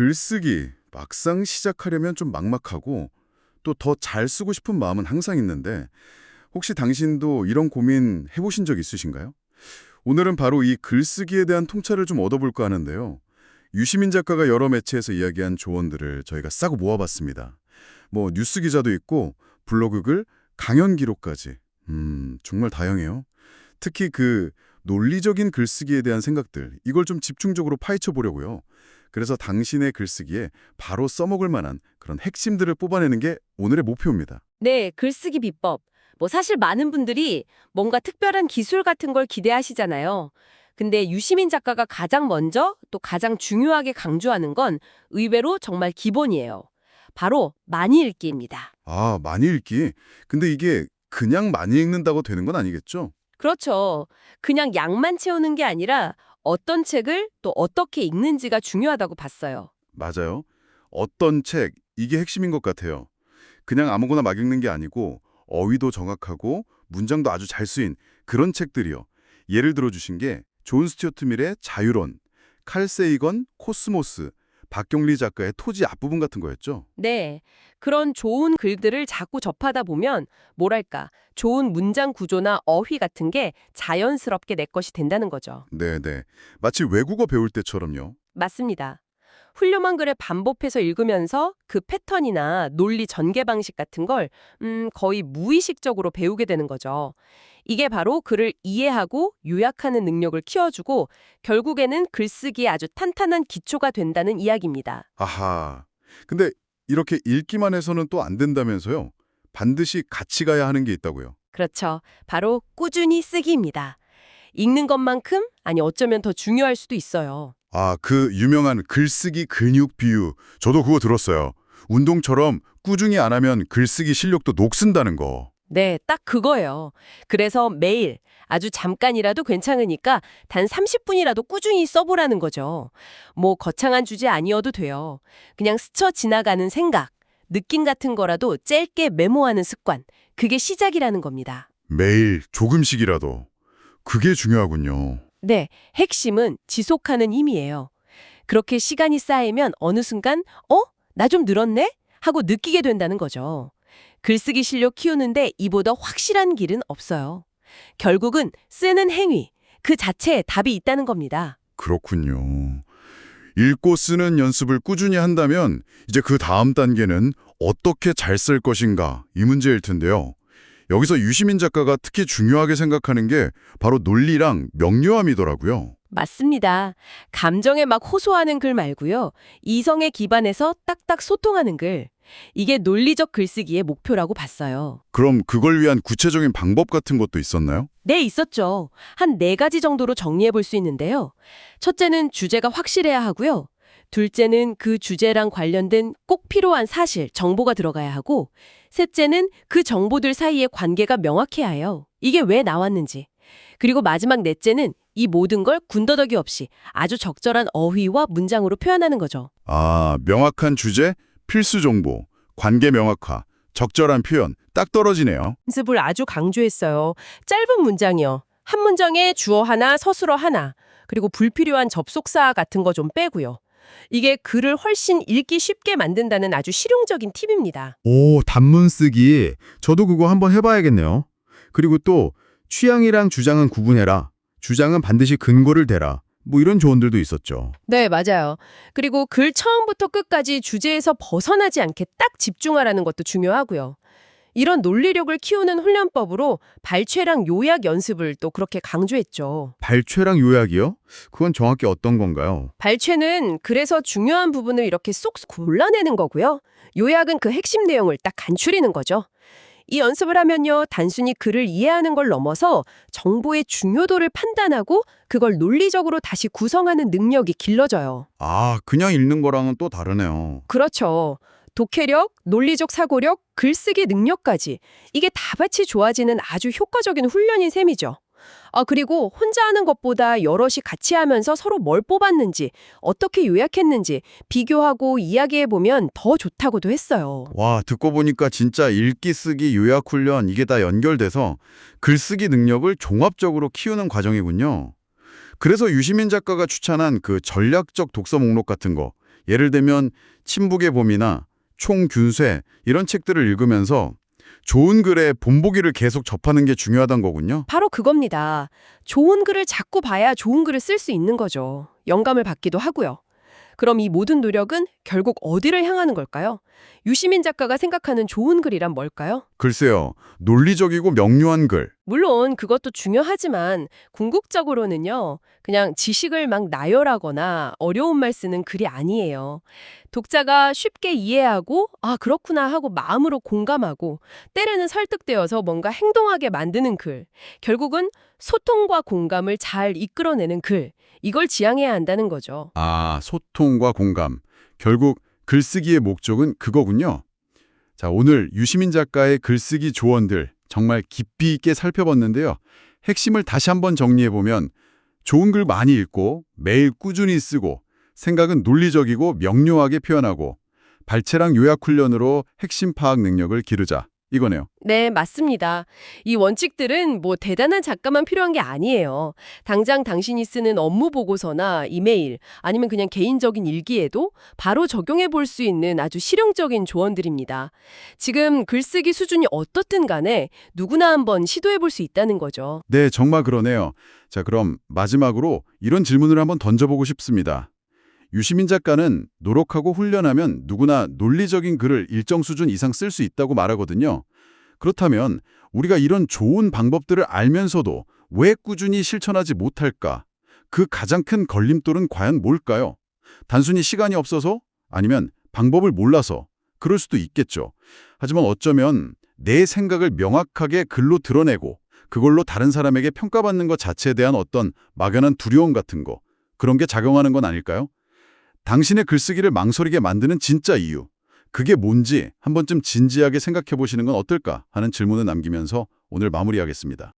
글쓰기 막상 시작하려면 좀 막막하고 또 더 잘 쓰고 싶은 마음은 항상 있는데 혹시 당신도 이런 고민 해보신 적 있으신가요? 오늘은 바로 이 글쓰기에 대한 통찰을 좀 얻어볼까 하는데요. 유시민 작가가 여러 매체에서 이야기한 조언들을 저희가 싸고 모아봤습니다. 뭐 뉴스 기자도 있고 블로그 글, 강연 기록까지. 음, 정말 다양해요. 특히 그 논리적인 글쓰기에 대한 생각들, 이걸 좀 집중적으로 파헤쳐 보려고요. 그래서 당신의 글쓰기에 바로 써먹을 만한 그런 핵심들을 뽑아내는 게 오늘의 목표입니다. 네, 글쓰기 비법. 뭐 사실 많은 분들이 뭔가 특별한 기술 같은 걸 기대하시잖아요. 근데 유시민 작가가 가장 먼저 또 가장 중요하게 강조하는 건 의외로 정말 기본이에요. 바로 많이 읽기입니다. 아, 많이 읽기. 근데 이게 그냥 많이 읽는다고 되는 건 아니겠죠? 그렇죠. 그냥 양만 채우는 게 아니라 어떤 책을 또 어떻게 읽는지가 중요하다고 봤어요. 맞아요. 어떤 책, 이게 핵심인 것 같아요. 그냥 아무거나 막 읽는 게 아니고 어휘도 정확하고 문장도 아주 잘 쓰인 그런 책들이요. 예를 들어 주신 게 존 스튜어트 밀의 자유론, 칼 세이건 코스모스, 박경리 작가의 토지 앞부분 같은 거였죠. 네. 그런 좋은 글들을 자꾸 접하다 보면 뭐랄까 좋은 문장 구조나 어휘 같은 게 자연스럽게 내 것이 된다는 거죠. 네네. 마치 외국어 배울 때처럼요. 맞습니다. 훌륭한 글을 반복해서 읽으면서 그 패턴이나 논리 전개 방식 같은 걸 음, 거의 무의식적으로 배우게 되는 거죠. 이게 바로 글을 이해하고 요약하는 능력을 키워주고 결국에는 글쓰기에 아주 탄탄한 기초가 된다는 이야기입니다. 아하. 근데 이렇게 읽기만 해서는 또 안 된다면서요? 반드시 같이 가야 하는 게 있다고요. 그렇죠. 바로 꾸준히 쓰기입니다. 읽는 것만큼 아니 어쩌면 더 중요할 수도 있어요. 아, 그 유명한 글쓰기 근육 비유. 저도 그거 들었어요. 운동처럼 꾸준히 안 하면 글쓰기 실력도 녹슨다는 거. 네, 딱 그거예요. 그래서 매일 아주 잠깐이라도 괜찮으니까 단 30분이라도 꾸준히 써보라는 거죠. 뭐 거창한 주제 아니어도 돼요. 그냥 스쳐 지나가는 생각, 느낌 같은 거라도 짧게 메모하는 습관. 그게 시작이라는 겁니다. 매일 조금씩이라도. 그게 중요하군요. 네, 핵심은 지속하는 힘이에요. 그렇게 시간이 쌓이면 어느 순간 어? 나 좀 늘었네? 하고 느끼게 된다는 거죠. 글쓰기 실력 키우는데 이보다 확실한 길은 없어요. 결국은 쓰는 행위, 그 자체에 답이 있다는 겁니다. 그렇군요. 읽고 쓰는 연습을 꾸준히 한다면 이제 그 다음 단계는 어떻게 잘 쓸 것인가 이 문제일 텐데요. 여기서 유시민 작가가 특히 중요하게 생각하는 게 바로 논리랑 명료함이더라고요. 맞습니다. 감정에 막 호소하는 글 말고요. 이성에 기반해서 딱딱 소통하는 글. 이게 논리적 글쓰기의 목표라고 봤어요. 그럼 그걸 위한 구체적인 방법 같은 것도 있었나요? 네, 있었죠. 한 네 가지 정도로 정리해 볼 수 있는데요. 첫째는 주제가 확실해야 하고요. 둘째는 그 주제랑 관련된 꼭 필요한 사실, 정보가 들어가야 하고, 셋째는 그 정보들 사이의 관계가 명확해야 해요. 이게 왜 나왔는지. 그리고 마지막 넷째는 이 모든 걸 군더더기 없이 아주 적절한 어휘와 문장으로 표현하는 거죠. 아, 명확한 주제, 필수 정보, 관계 명확화, 적절한 표현, 딱 떨어지네요. 연습을 아주 강조했어요. 짧은 문장이요. 한 문장에 주어 하나, 서술어 하나, 그리고 불필요한 접속사 같은 거 좀 빼고요. 이게 글을 훨씬 읽기 쉽게 만든다는 아주 실용적인 팁입니다. 오, 단문 쓰기. 저도 그거 한번 해봐야겠네요. 그리고 또 취향이랑 주장은 구분해라. 주장은 반드시 근거를 대라. 뭐 이런 조언들도 있었죠. 네, 맞아요. 그리고 글 처음부터 끝까지 주제에서 벗어나지 않게 딱 집중하라는 것도 중요하고요. 이런 논리력을 키우는 훈련법으로 발췌랑 요약 연습을 또 그렇게 강조했죠. 발췌랑 요약이요? 그건 정확히 어떤 건가요? 발췌는 그래서 중요한 부분을 이렇게 쏙 골라내는 거고요. 요약은 그 핵심 내용을 딱 간추리는 거죠. 이 연습을 하면요, 단순히 글을 이해하는 걸 넘어서 정보의 중요도를 판단하고 그걸 논리적으로 다시 구성하는 능력이 길러져요. 아, 그냥 읽는 거랑은 또 다르네요. 그렇죠. 독해력, 논리적 사고력, 글쓰기 능력까지 이게 다 같이 좋아지는 아주 효과적인 훈련인 셈이죠. 아, 그리고 혼자 하는 것보다 여럿이 같이 하면서 서로 뭘 뽑았는지, 어떻게 요약했는지 비교하고 이야기해보면 더 좋다고도 했어요. 와, 듣고 보니까 진짜 읽기, 쓰기, 요약 훈련 이게 다 연결돼서 글쓰기 능력을 종합적으로 키우는 과정이군요. 그래서 유시민 작가가 추천한 그 전략적 독서 목록 같은 거 예를 들면 친북의 봄이나 총균쇠 이런 책들을 읽으면서 좋은 글의 본보기를 계속 접하는 게 중요하단 거군요. 바로 그겁니다. 좋은 글을 자꾸 봐야 좋은 글을 쓸 수 있는 거죠. 영감을 받기도 하고요. 그럼 이 모든 노력은 결국 어디를 향하는 걸까요? 유시민 작가가 생각하는 좋은 글이란 뭘까요? 글쎄요. 논리적이고 명료한 글. 물론 그것도 중요하지만 궁극적으로는요. 그냥 지식을 막 나열하거나 어려운 말 쓰는 글이 아니에요. 독자가 쉽게 이해하고 아 그렇구나 하고 마음으로 공감하고 때로는 설득되어서 뭔가 행동하게 만드는 글. 결국은 소통과 공감을 잘 이끌어내는 글. 이걸 지향해야 한다는 거죠. 아, 소통과 공감. 결국 글쓰기의 목적은 그거군요. 자, 오늘 유시민 작가의 글쓰기 조언들 정말 깊이 있게 살펴봤는데요. 핵심을 다시 한번 정리해보면 좋은 글 많이 읽고 매일 꾸준히 쓰고 생각은 논리적이고 명료하게 표현하고 발췌랑 요약 훈련으로 핵심 파악 능력을 기르자. 이거네요. 네, 맞습니다. 이 원칙들은 뭐 대단한 작가만 필요한 게 아니에요. 당장 당신이 쓰는 업무 보고서나 이메일 아니면 그냥 개인적인 일기에도 바로 적용해 볼 수 있는 아주 실용적인 조언들입니다. 지금 글쓰기 수준이 어떻든 간에 누구나 한번 시도해 볼 수 있다는 거죠. 네, 정말 그러네요. 자, 그럼 마지막으로 이런 질문을 한번 던져보고 싶습니다. 유시민 작가는 노력하고 훈련하면 누구나 논리적인 글을 일정 수준 이상 쓸 수 있다고 말하거든요. 그렇다면 우리가 이런 좋은 방법들을 알면서도 왜 꾸준히 실천하지 못할까? 그 가장 큰 걸림돌은 과연 뭘까요? 단순히 시간이 없어서? 아니면 방법을 몰라서? 그럴 수도 있겠죠. 하지만 어쩌면 내 생각을 명확하게 글로 드러내고 그걸로 다른 사람에게 평가받는 것 자체에 대한 어떤 막연한 두려움 같은 거 그런 게 작용하는 건 아닐까요? 당신의 글쓰기를 망설이게 만드는 진짜 이유 그게 뭔지 한 번쯤 진지하게 생각해 보시는 건 어떨까 하는 질문을 남기면서 오늘 마무리하겠습니다.